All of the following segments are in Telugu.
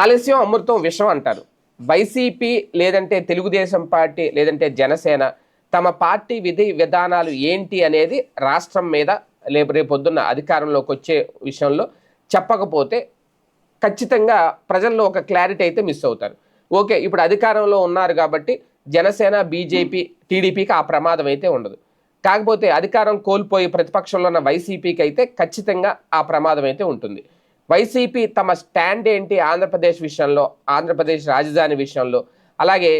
ఆలస్యం అమృతం విషం అంటారు. వైసీపీ లేదంటే తెలుగుదేశం పార్టీ లేదంటే జనసేన తమ పార్టీ విధి విధానాలు ఏంటి అనేది రాష్ట్రం మీద రేపు రేపొద్దున్న అధికారంలోకి వచ్చే విషయంలో చెప్పకపోతే ఖచ్చితంగా ప్రజల్లో ఒక క్లారిటీ అయితే మిస్ అవుతారు. ఓకే ఇప్పుడు అధికారంలో ఉన్నారు కాబట్టి జనసేన బీజేపీ టీడీపీకి ఆ ప్రమాదం అయితే ఉండదు. కాకపోతే అధికారం కోల్పోయి ప్రతిపక్షంలో ఉన్న వైసీపీకి అయితే ఖచ్చితంగా ఆ ప్రమాదం అయితే ఉంటుంది. వైసీపీ తమ స్టాండ్ ఏంటి ఆంధ్రప్రదేశ్ విషయంలో ఆంధ్రప్రదేశ్ రాజధాని విషయంలో? అలాగే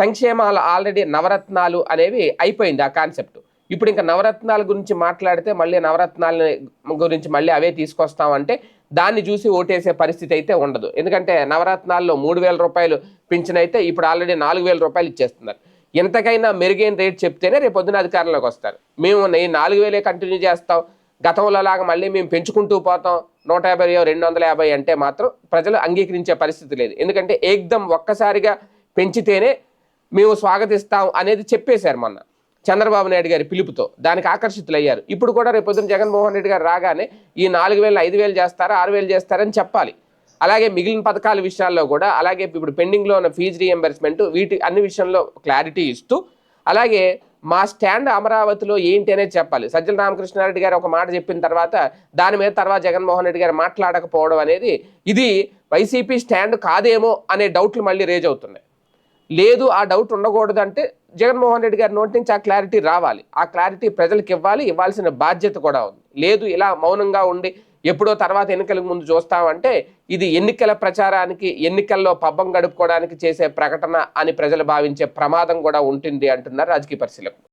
సంక్షేమాలు ఆల్రెడీ నవరత్నాలు అనేవి అయిపోయింది ఆ కాన్సెప్ట్. ఇప్పుడు ఇంకా నవరత్నాల గురించి మాట్లాడితే మళ్ళీ నవరత్నాల గురించి మళ్ళీ అవే తీసుకొస్తామంటే దాన్ని చూసి ఓటేసే పరిస్థితి అయితే ఉండదు. ఎందుకంటే నవరత్నాల్లో మూడు వేల రూపాయలు పింఛన్ అయితే ఇప్పుడు ఆల్రెడీ నాలుగు వేల రూపాయలు ఇచ్చేస్తున్నారు. ఎంతకైనా మెరుగైన రేట్ చెప్తేనే రేపు పొద్దున అధికారంలోకి వస్తారు. మేము ఈ నాలుగు వేలే కంటిన్యూ చేస్తాం. గతంలోలాగా మళ్ళీ మేము పెంచుకుంటూ పోతాం. నూట యాభై రెండు వందల యాభై అంటే మాత్రం ప్రజలు అంగీకరించే పరిస్థితి లేదు. ఎందుకంటే ఏకదం ఒక్కసారిగా పెంచితేనే మేము స్వాగతిస్తాం అనేది చెప్పేశారు మొన్న చంద్రబాబు నాయుడు గారి పిలుపుతో. దానికి ఆకర్షితులయ్యారు. ఇప్పుడు కూడా రేపొద్దున జగన్మోహన్ రెడ్డి గారు రాగానే ఈ నాలుగు వేలు ఐదు వేలు చేస్తారా ఆరు వేలు చేస్తారని చెప్పాలి. అలాగే మిగిలిన పథకాల విషయాల్లో కూడా అలాగే ఇప్పుడు పెండింగ్లో ఉన్న ఫీజు రీఎంబర్స్మెంట్ వీటి అన్ని విషయంలో క్లారిటీ ఇస్తూ అలాగే మా స్టాండ్ అమరావతిలో ఏంటి అనేది చెప్పాలి. సజ్జల రామకృష్ణారెడ్డి గారు ఒక మాట చెప్పిన తర్వాత దాని మీద తర్వాత జగన్మోహన్ రెడ్డి గారు మాట్లాడకపోవడం అనేది ఇది వైసీపీ స్టాండ్ కాదేమో అనే డౌట్లు మళ్ళీ రేజ్ అవుతున్నాయి. లేదు ఆ డౌట్ ఉండకూడదంటే జగన్మోహన్ రెడ్డి గారి నోటి నుంచి ఆ క్లారిటీ రావాలి. ఆ క్లారిటీ ప్రజలకు ఇవ్వాలి ఇవ్వాల్సిన బాధ్యత కూడా ఉంది. లేదు ఇలా మౌనంగా ఉండి ఎప్పుడో తర్వాత ఎన్నికలకు ముందు చూస్తామంటే ఇది ఎన్నికల ప్రచారానికి ఎన్నికల్లో పబ్బం గడుపుకోవడానికి చేసే ప్రకటన అని ప్రజలు భావించే ప్రమాదం కూడా ఉంటుంది అంటున్నారు రాజకీయ పరిశీలకులు.